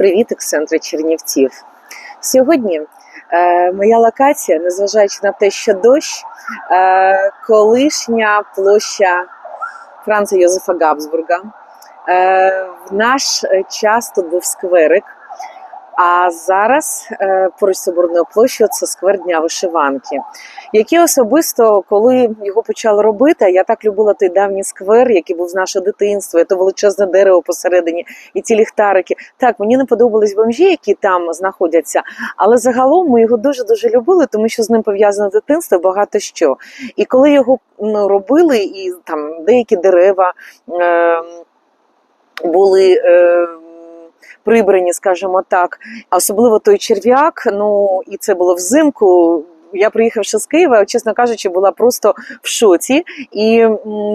Привіт, ексцентри Чернівців. Сьогодні е, моя локація, незважаючи на те, що дощ, е, колишня площа Франца Йозефа Габсбурга. Е, в наш час тут був скверик, а зараз е, поруч Соборною площею це сквер Дня вишиванки. Який особисто, коли його почали робити, я так любила той давній сквер, який був з нашого дитинства, і то величезне дерево посередині, і ці ліхтарики. Так, мені не подобались бомжі, які там знаходяться, але загалом ми його дуже дуже любили, тому що з ним пов'язане дитинство багато що. І коли його ну, робили, і там деякі дерева. Е- були е, прибрані, скажімо так. Особливо той черв'як. Ну і це було взимку. Я приїхавши з Києва, чесно кажучи, була просто в шоці і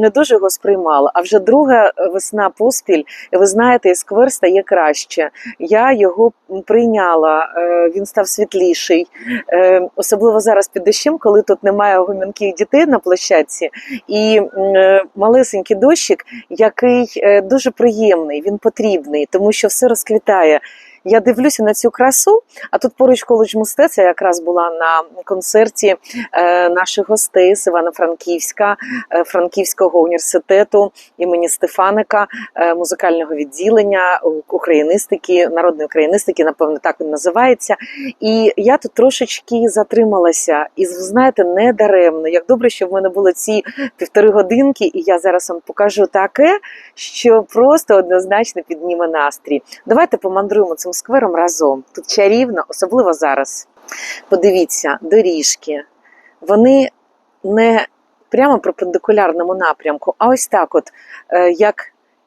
не дуже його сприймала. А вже друга весна поспіль, ви знаєте, і сквер стає краще. Я його прийняла, е, він став світліший, Е, особливо зараз під дощем, коли тут немає гомінких дітей на площадці, і е, малесенький дощик, який е, дуже приємний, він потрібний, тому що все розквітає. Я дивлюся на цю красу, а тут поруч коледж мистецтва якраз була на концерті е, наших гостей з Івано-Франківська, е, Франківського університету імені Стефаника, е, музикального відділення у- україністики, народної україністики, напевно, так він називається. І я тут трошечки затрималася, і знаєте, не даремно. Як добре, що в мене були ці півтори годинки, і я зараз вам покажу таке, що просто однозначно підніме настрій. Давайте помандруємо цим сквером разом. Тут чарівно, особливо зараз. Подивіться, доріжки. Вони не прямо в перпендикулярному напрямку, а ось так, от е, як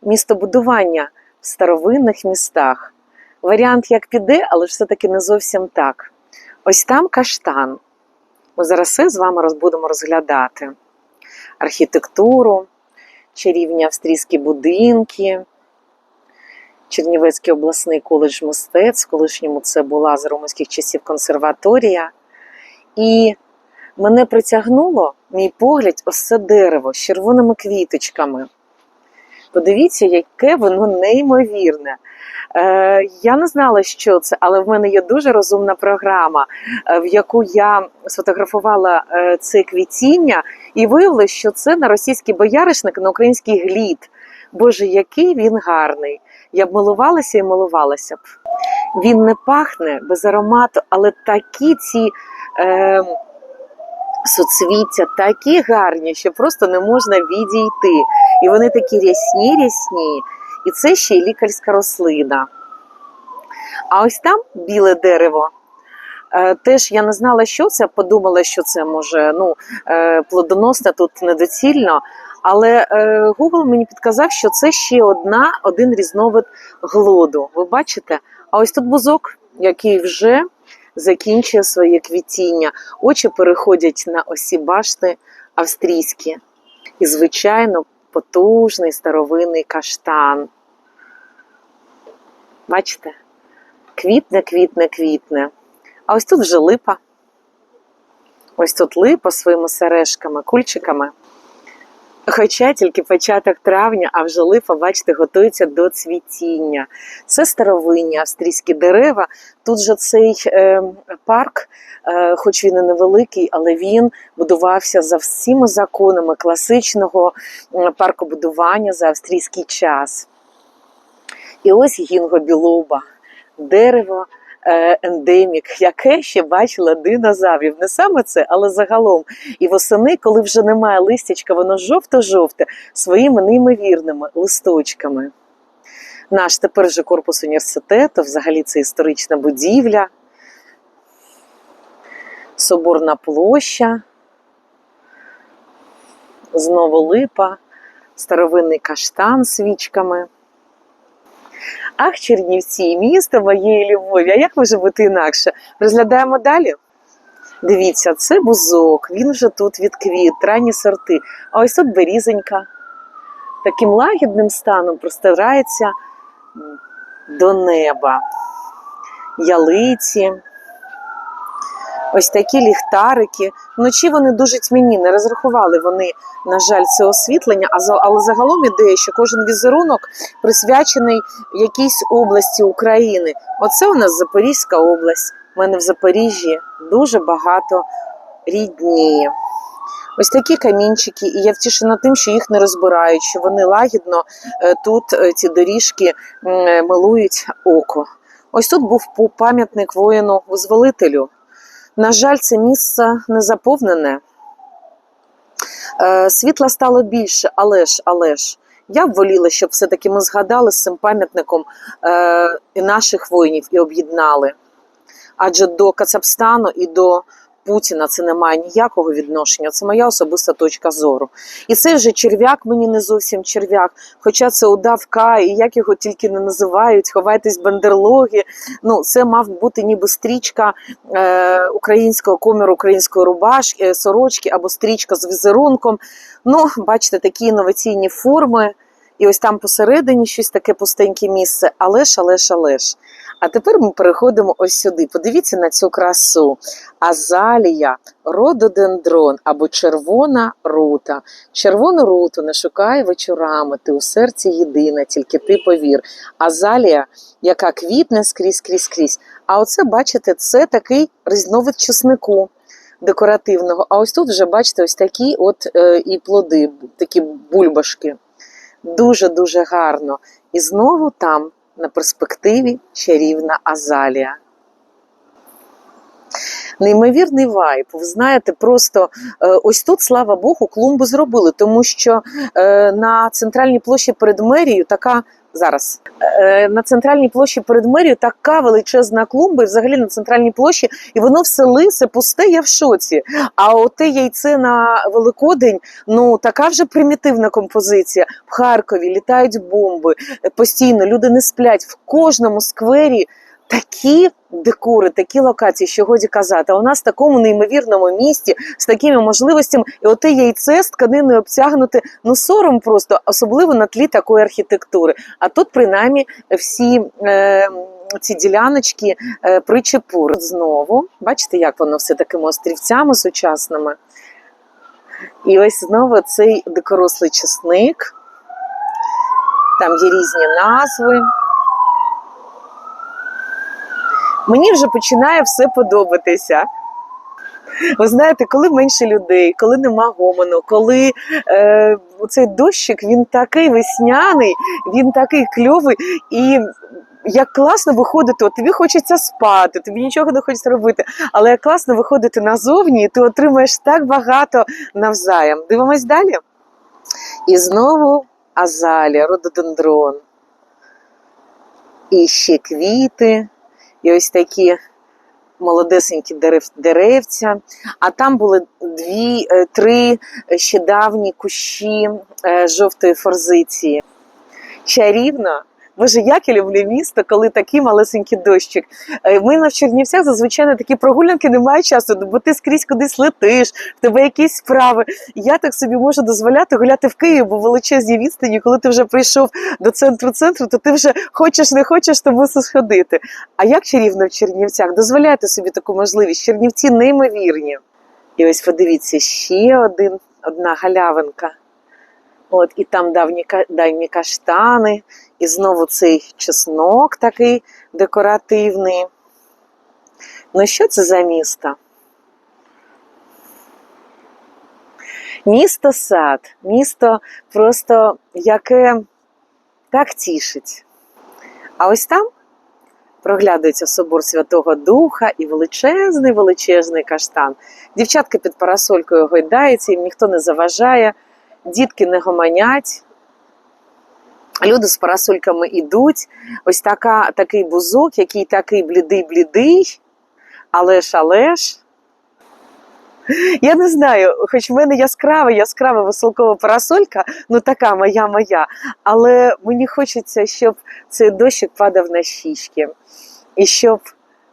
містобудування в старовинних містах. Варіант як піде, але ж все-таки не зовсім так. Ось там каштан. Ми зараз все з вами будемо розглядати. Архітектуру, чарівні австрійські будинки, Чернівецький обласний коледж мистецтв, колишньому це була за румунських часів консерваторія. І мене притягнуло, мій погляд, ось це дерево з червоними квіточками. Подивіться, яке воно неймовірне. Е, я не знала, що це, але в мене є дуже розумна програма, е, в яку я сфотографувала е, це квітіння, і виявилося, що це на російський бояришник, на український глід. Боже, який він гарний! Я б милувалася і милувалася б. Він не пахне без аромату, але такі ці е, суцвіття такі гарні, що просто не можна відійти. І вони такі рясні, рясні. І це ще й лікарська рослина. А ось там біле дерево. Е, Теж я не знала, що це, подумала, що це може ну, е, плодоносне тут недоцільно. Але е, Google мені підказав, що це ще одна, один різновид глоду. Ви бачите? А ось тут бузок, який вже закінчує своє квітіння. Очі переходять на осі башти австрійські. І, звичайно, потужний старовинний каштан. Бачите? Квітне, квітне, квітне. А ось тут вже липа. Ось тут липа своїми сережками, кульчиками. Хоча тільки початок травня, а вже липа, бачите, готується до цвітіння. Це старовинні австрійські дерева. Тут же цей е, парк, е, хоч він і невеликий, але він будувався за всіма законами класичного паркобудування за австрійський час. І ось гінго білоба, дерево ендемік, яке ще бачила динозаврів. Не саме це, але загалом. І восени, коли вже немає листячка, воно жовто-жовте своїми неймовірними листочками. Наш тепер же корпус університету, взагалі це історична будівля, Соборна площа, знову липа, старовинний каштан свічками. Ах, Чернівці, місто моєї любові. А як може бути інакше? Розглядаємо далі. Дивіться, це бузок, він вже тут відквіт, ранні сорти. А ось тут берізонька. Таким лагідним станом простирається до неба. Ялиці, Ось такі ліхтарики. Вночі вони дуже тьмяні, не розрахували вони, на жаль, це освітлення, але загалом ідея, що кожен візерунок присвячений якійсь області України. Оце у нас Запорізька область. У мене в Запоріжжі дуже багато рідні. Ось такі камінчики, і я втішена тим, що їх не розбирають, що вони лагідно е, тут е, ці доріжки е, милують око. Ось тут був пам'ятник воїну-визволителю. На жаль, це місце не заповнене. Е, Світла стало більше, але ж, але ж. Я б воліла, щоб все-таки ми згадали з цим пам'ятником е, наших воїнів і об'єднали. Адже до Кацапстану і до Путіна це не має ніякого відношення. Це моя особиста точка зору. І цей вже черв'як мені не зовсім черв'як, хоча це удавка, і як його тільки не називають, ховайтесь бандерлоги. Ну, це мав бути ніби стрічка е, українського коміру, української рубашки, е, сорочки або стрічка з візерунком. Ну, бачите, такі інноваційні форми. І ось там посередині щось таке пустеньке місце, але ж, але ж, але ж. А тепер ми переходимо ось сюди. Подивіться на цю красу. Азалія, рододендрон або червона рута. Червону руту не шукай вечорами, ти у серці єдина, тільки ти повір. Азалія, яка квітне скрізь, скрізь, скрізь. А оце, бачите, це такий різновид чеснику декоративного. А ось тут вже бачите, ось такі от е, і плоди, такі бульбашки. Дуже-дуже гарно. І знову там, на перспективі, чарівна азалія. Неймовірний вайб. Ви знаєте, просто е, ось тут, слава Богу, клумбу зробили, тому що е, на центральній площі перед мерією така. Зараз Е, на центральній площі перед мерією така величезна клумба, і взагалі на центральній площі, і воно все лисе, пусте, я в шоці. А оте яйце на Великодень, ну така вже примітивна композиція. В Харкові літають бомби е, постійно, люди не сплять в кожному сквері. Такі декори, такі локації, що годі казати. А у нас в такому неймовірному місті з такими можливостями, і оте яйце з тканиною обтягнути, ну сором просто, особливо на тлі такої архітектури. А тут, принаймні, всі е, ці діляночки е, причепур. Знову, бачите, як воно все такими острівцями сучасними. І ось знову цей дикорослий чесник. Там є різні назви. Мені вже починає все подобатися. Ви знаєте, коли менше людей, коли нема гомону, коли е, цей дощик він такий весняний, він такий кльовий, і як класно виходити, от тобі хочеться спати, тобі нічого не хочеться робити, але як класно виходити назовні, і ти отримаєш так багато навзаєм. Дивимось далі. І знову азалія, рододендрон. І ще квіти, і ось такі молодесенькі дерев, деревця. А там були дві, е, три ще давні кущі е, жовтої форзиції. Чарівно. Боже, як я люблю місто, коли такий малесенький дощик. Е, Ми на Чернівцях зазвичай на такі прогулянки немає часу, бо ти скрізь кудись летиш, в тебе якісь справи. Я так собі можу дозволяти гуляти в Києві, бо величезні відстані, коли ти вже прийшов до центру центру, то ти вже хочеш, не хочеш, то мусиш ходити. А як чарівно в Чернівцях? Дозволяйте собі таку можливість. Чернівці неймовірні. І ось подивіться, ще один, одна галявинка. От, і там давні, давні каштани, і знову цей чеснок такий декоративний. Ну, що це за місто? Місто сад, місто просто яке так тішить. А ось там проглядується собор Святого Духа і величезний величезний каштан. Дівчатка під парасолькою гойдається, їм ніхто не заважає, дітки не гомонять. Люди з парасольками йдуть. Ось така, такий бузок, який такий блідий-блідий, але ж, але ж. Я не знаю, хоч в мене яскрава, яскрава веселкова парасолька, ну така моя моя. Але мені хочеться, щоб цей дощик падав на щічки, і щоб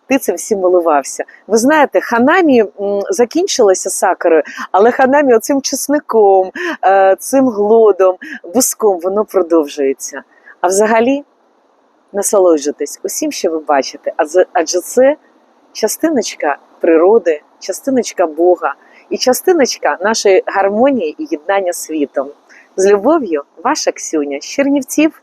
ти цим всім милувався. Ви знаєте, ханамі закінчилася сакарою, але ханамі оцим чесником, е, цим глодом, буском, воно продовжується. А взагалі насолоджуйтесь усім, що ви бачите, адже це частиночка природи, частиночка Бога і частиночка нашої гармонії і єднання світом. З любов'ю, ваша Ксюня з Чернівців.